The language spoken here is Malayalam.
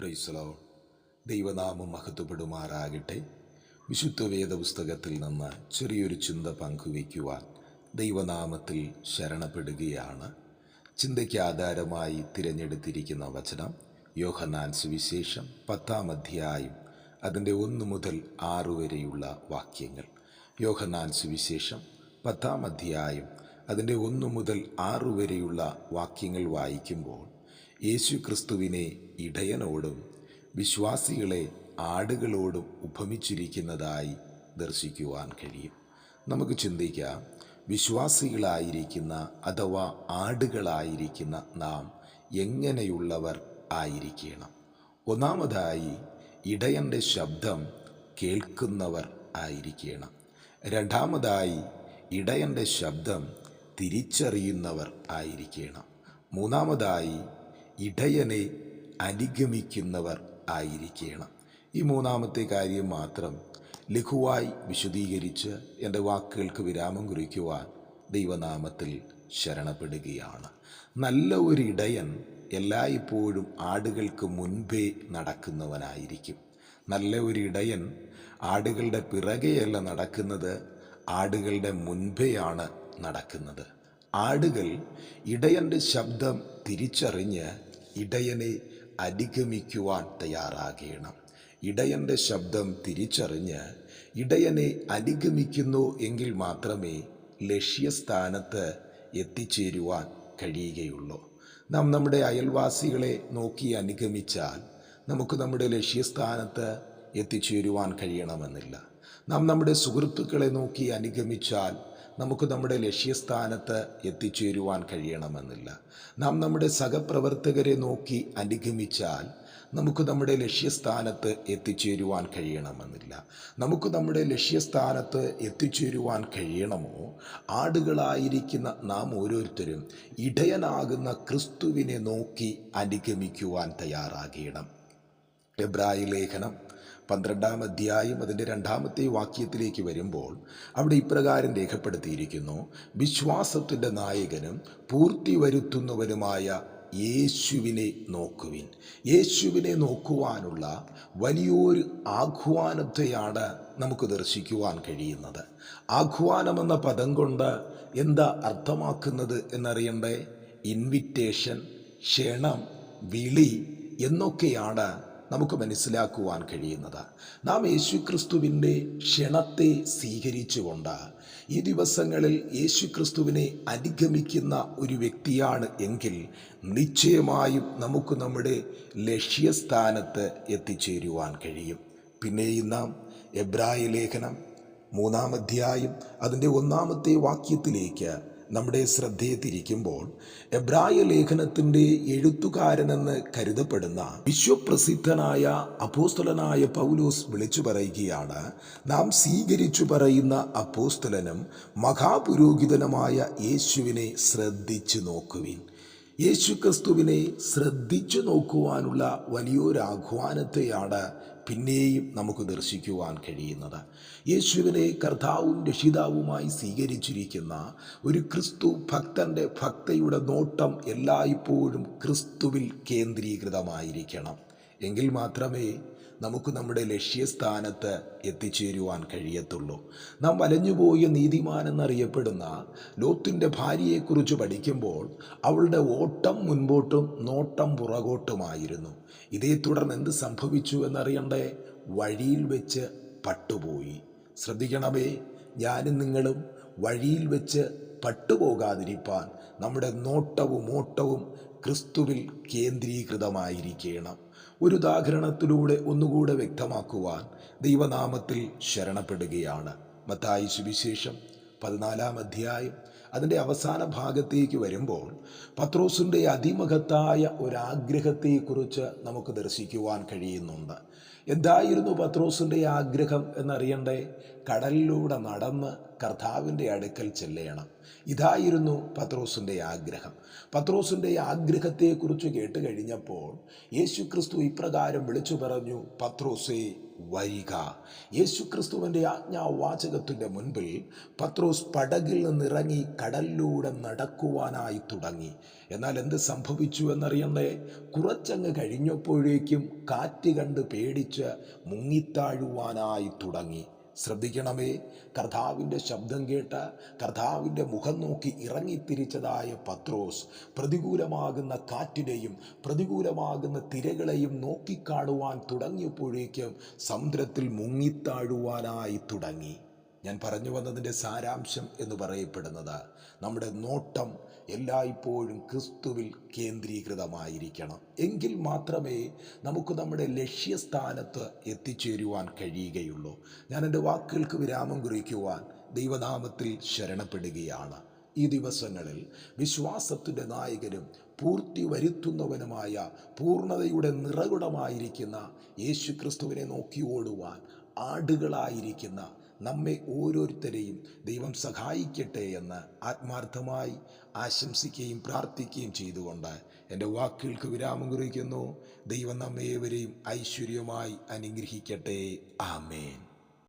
പ്രൈസലോ ദൈവനാമം മഹത്വപ്പെടുമാറാകട്ടെ. വിശുദ്ധ വേദപുസ്തകത്തിൽ നിന്ന് ചെറിയൊരു ചിന്ത പങ്കുവയ്ക്കുവാൻ ദൈവനാമത്തിൽ ശരണപ്പെടുകയാണ്. ചിന്തയ്ക്ക് ആധാരമായി തിരഞ്ഞെടുത്തിരിക്കുന്ന വചനം യോഹനാൻ സുവിശേഷം പത്താം അധ്യായം അതിന്റെ ഒന്ന് മുതൽ ആറു വരെയുള്ള വാക്യങ്ങൾ. യോഹനാൻ സുവിശേഷം പത്താം അധ്യായം അതിന്റെ ഒന്ന് മുതൽ ആറു വരെയുള്ള വാക്യങ്ങൾ വായിക്കുമ്പോൾ യേശു ക്രിസ്തുവിനെ ഇടയനോടും വിശ്വാസികളെ ആടുകളോടും ഉപമിച്ചിരിക്കുന്നതായി ദർശിക്കുവാൻ കഴിയും. നമുക്ക് ചിന്തിക്കാം വിശ്വാസികളായിരിക്കുന്ന അഥവാ ആടുകളായിരിക്കുന്ന നാം എങ്ങനെയുള്ളവർ ആയിരിക്കണം? ഒന്നാമതായി ഇടയന്റെ ശബ്ദം കേൾക്കുന്നവർ ആയിരിക്കണം. രണ്ടാമതായി ഇടയന്റെ ശബ്ദം തിരിച്ചറിയുന്നവർ ആയിരിക്കണം. മൂന്നാമതായി ഇടയനെ അനുഗമിക്കുന്നവർ ആയിരിക്കണം. ഈ മൂന്നാമത്തെ കാര്യം മാത്രം ലഘുവായി വിശദീകരിച്ച് എന്റെ വാക്കുകൾക്ക് വിരാമം കുറിക്കുവാൻ ദൈവനാമത്തിൽ ശരണപ്പെടുകയാണ്. നല്ല ഒരു ഇടയൻ എല്ലായ്പ്പോഴും ആടുകൾക്ക് മുൻപേ നടക്കുന്നവനായിരിക്കും. നല്ല ഒരു ഇടയൻ ആടുകളുടെ പിറകെയല്ല നടക്കുന്നത് ആടുകളുടെ മുൻപെയാണ് നടക്കുന്നത്. ആടുകൾ ഇടയന്റെ ശബ്ദം തിരിച്ചറിഞ്ഞ് ഇടയനെ അനുഗമിക്കുവാൻ തയ്യാറാകണം. ഇടയന്റെ ശബ്ദം തിരിച്ചറിഞ്ഞ് ഇടയനെ അനുഗമിക്കുന്നു എങ്കിൽ മാത്രമേ ലക്ഷ്യസ്ഥാനത്ത് എത്തിച്ചേരുവാൻ കഴിയുകയുള്ളൂ. നാം നമ്മുടെ അയൽവാസികളെ നോക്കി അനുഗമിച്ചാൽ നമുക്ക് നമ്മുടെ ലക്ഷ്യസ്ഥാനത്ത് എത്തിച്ചേരുവാൻ കഴിയണമെന്നില്ല. നാം നമ്മുടെ സുഹൃത്തുക്കളെ നോക്കി അനുഗമിച്ചാൽ നമുക്ക് നമ്മുടെ ലക്ഷ്യസ്ഥാനത്ത് എത്തിച്ചേരുവാൻ കഴിയണമെന്നില്ല. നാം നമ്മുടെ സഹപ്രവർത്തകരെ നോക്കി അനുഗമിച്ചാൽ നമുക്ക് നമ്മുടെ ലക്ഷ്യസ്ഥാനത്ത് എത്തിച്ചേരുവാൻ കഴിയണമെന്നില്ല. നമുക്ക് നമ്മുടെ ലക്ഷ്യസ്ഥാനത്ത് എത്തിച്ചേരുവാൻ കഴിയണമോ? ആടുകളായിരിക്കുന്ന നാം ഓരോരുത്തരും ഇടയനാകുന്ന ക്രിസ്തുവിനെ നോക്കി അനുഗമിക്കുവാൻ തയ്യാറാകണം. എബ്രായ ലേഖനം പന്ത്രണ്ടാം അധ്യായം അതിന്റെ രണ്ടാമത്തെ വാക്യത്തിലേക്ക് വരുമ്പോൾ അവിടെ ഇപ്രകാരം രേഖപ്പെടുത്തിയിരിക്കുന്നു. വിശ്വാസത്തിന്റെ നായകനും പൂർത്തി വരുത്തുന്നവനുമായ യേശുവിനെ നോക്കുവിൻ. യേശുവിനെ നോക്കുവാനുള്ള വലിയൊരു ആഹ്വാനത്തെയാണ് നമുക്ക് ദർശിക്കുവാൻ കഴിയുന്നത്. ആഹ്വാനമെന്ന പദം കൊണ്ട് എന്താ അർത്ഥമാക്കുന്നത് എന്നറിയണ്ടേ? ഇൻവിറ്റേഷൻ ക്ഷണം വിളി എന്നൊക്കെയാണ് നമുക്ക് മനസ്സിലാക്കുവാൻ കഴിയുന്നത്. നാം യേശുക്രിസ്തുവിന്റെ ക്ഷണത്തെ സ്വീകരിച്ചുകൊണ്ട് ഈ ദിവസങ്ങളിൽ യേശുക്രിസ്തുവിനെ അനുഗമിക്കുന്ന ഒരു വ്യക്തിയാണ് എങ്കിൽ നിശ്ചയമായും നമുക്ക് നമ്മുടെ ലക്ഷ്യസ്ഥാനത്ത് എത്തിച്ചേരുവാൻ കഴിയും. പിന്നെയും നാം എബ്രായ ലേഖനം മൂന്നാം അധ്യായം അതിന്റെ ഒന്നാമത്തെ വാക്യത്തിലേക്ക് നമ്മുടെ ശ്രദ്ധയെ തിരിക്കുമ്പോൾ എബ്രായ ലേഖനത്തിന്റെ എഴുത്തുകാരനെന്ന് കരുതപ്പെടുന്ന വിശ്വപ്രസിദ്ധനായ അപ്പോസ്തലനായ പൗലോസ് വിളിച്ചു പറയുകയാണ് നാം സ്വീകരിച്ചു പറയുന്ന അപ്പോസ്തലനും മഹാപുരോഹിതനുമായ യേശുവിനെ ശ്രദ്ധിച്ചു നോക്കുവിൻ. യേശുക്രിസ്തുവിനെ ശ്രദ്ധിച്ചു നോക്കുവാനുള്ള വലിയൊരു ആഹ്വാനത്തെയാണ് പിന്നെയും നമുക്ക് ദർശിക്കുവാൻ കഴിയുന്നത്. യേശുവിനെ കർത്താവും രക്ഷിതാവുമായി സ്വീകരിച്ചിരിക്കുന്ന ഒരു ക്രിസ്തു ഭക്തന്റെ ഭക്തയുടെ നോട്ടം എല്ലായ്പ്പോഴും ക്രിസ്തുവിൽ കേന്ദ്രീകൃതമായിരിക്കണം. എങ്കിൽ മാത്രമേ നമുക്ക് നമ്മുടെ ലക്ഷ്യസ്ഥാനത്ത് എത്തിച്ചേരുവാൻ കഴിയത്തുള്ളൂ. നാം വലഞ്ഞുപോയ നീതിമാൻ എന്നറിയപ്പെടുന്ന ലോത്തിന്റെ ഭാര്യയെക്കുറിച്ച് പഠിക്കുമ്പോൾ അവളുടെ ഓട്ടം മുൻപോട്ടും നോട്ടം പുറകോട്ടുമായിരുന്നു. ഇതേ തുടർന്ന് എന്ത് സംഭവിച്ചു എന്നറിയണ്ടേ? വഴിയിൽ വെച്ച് പട്ടുപോയി. ശ്രദ്ധിക്കണമേ ഞാനും നിങ്ങളും വഴിയിൽ വെച്ച് പട്ടുപോകാതിരിപ്പാൻ നമ്മുടെ നോട്ടവും ഓട്ടവും ക്രിസ്തുവിൽ കേന്ദ്രീകൃതമായിരിക്കണം. ഒരു ഉദാഹരണത്തിലൂടെ ഒന്നുകൂടെ വ്യക്തമാക്കുവാൻ ദൈവനാമത്തിൽ ശരണപ്പെടുകയാണ്. മത്തായി സുവിശേഷം പതിനാലാം അധ്യായം അതിന്റെ അവസാന ഭാഗത്തേക്ക് വരുമ്പോൾ പത്രോസിന്റെ അതിമഹത്തായ ഒരാഗ്രഹത്തെക്കുറിച്ച് നമുക്ക് ദർശിക്കുവാൻ കഴിയുന്നുണ്ട്. എന്തായിരുന്നു പത്രോസിന്റെ ആഗ്രഹം എന്നറിയണ്ടേ? കടലിലൂടെ നടന്ന് കർത്താവിന്റെ അടുക്കൽ ചെല്ലണം. ഇതായിരുന്നു പത്രോസിന്റെ ആഗ്രഹം. പത്രോസിന്റെ ആഗ്രഹത്തെക്കുറിച്ച് കേട്ട് കഴിഞ്ഞപ്പോൾ യേശു ക്രിസ്തു ഇപ്രകാരം വിളിച്ചു പറഞ്ഞു പത്രോസേ വരിക. യേശുക്രിസ്തുവിന്റെ ആജ്ഞാവാചകത്തിന്റെ മുൻപിൽ പത്രോസ് പടകിൽ നിന്നിറങ്ങി കടലിലൂടെ നടക്കുവാനായി തുടങ്ങി. എന്നാൽ എന്ത് സംഭവിച്ചു എന്നറിയണ്ടേ കുറച്ചങ്ങ് കഴിഞ്ഞപ്പോഴേക്കും കാറ്റ് കണ്ട് പേടിച്ച് മുങ്ങിത്താഴുവാനായി തുടങ്ങി. ശ്രദ്ധിക്കണമേ. കർത്താവിന്റെ ശബ്ദം കേട്ട് കർത്താവിന്റെ മുഖം നോക്കി ഇറങ്ങിത്തിരിച്ചതായ പത്രോസ് പ്രതികൂലമാകുന്ന കാറ്റിനെയും പ്രതികൂലമാകുന്ന തിരകളെയും നോക്കിക്കാണുവാൻ തുടങ്ങിയപ്പോഴേക്കും സമുദ്രത്തിൽ മുങ്ങിത്താഴുവാനായി തുടങ്ങി. ഞാൻ പറഞ്ഞു വന്നതിന്റെ സാരാംശം എന്ന് പറയപ്പെടുന്നത് നമ്മുടെ നോട്ടം എല്ലായ്പ്പോഴും ക്രിസ്തുവിൽ കേന്ദ്രീകൃതമായിരിക്കണം. എങ്കിൽ മാത്രമേ നമുക്ക് നമ്മുടെ ലക്ഷ്യസ്ഥാനത്ത് എത്തിച്ചേരുവാൻ കഴിയുകയുള്ളൂ. ഞാൻ എന്റെ വാക്കുകൾക്ക് വിരാമം കുറിക്കുവാൻ ദൈവനാമത്തിൽ ശരണപ്പെടുകയാണ്. ഈ ദിവസങ്ങളിൽ വിശ്വാസത്തിന്റെ നായകനും പൂർത്തി വരുത്തുന്നവനുമായ പൂർണതയുടെ നിറകുടമായിരിക്കുന്ന യേശുക്രിസ്തുവിനെ നോക്കി ഓടുവാൻ ആടുകളായിരിക്കുന്ന നമ്മെ ഓരോരുത്തരെയും ദൈവം സഹായിക്കട്ടെ എന്ന് ആത്മാർത്ഥമായി ആശംസിക്കുകയും പ്രാർത്ഥിക്കുകയും ചെയ്തുകൊണ്ട് എന്റെ വാക്കുകൾക്ക് വിരാമം കുറിക്കുന്നു. ദൈവം നമ്മേവരെയും ഐശ്വര്യമായി അനുഗ്രഹിക്കട്ടെ. ആമേൻ.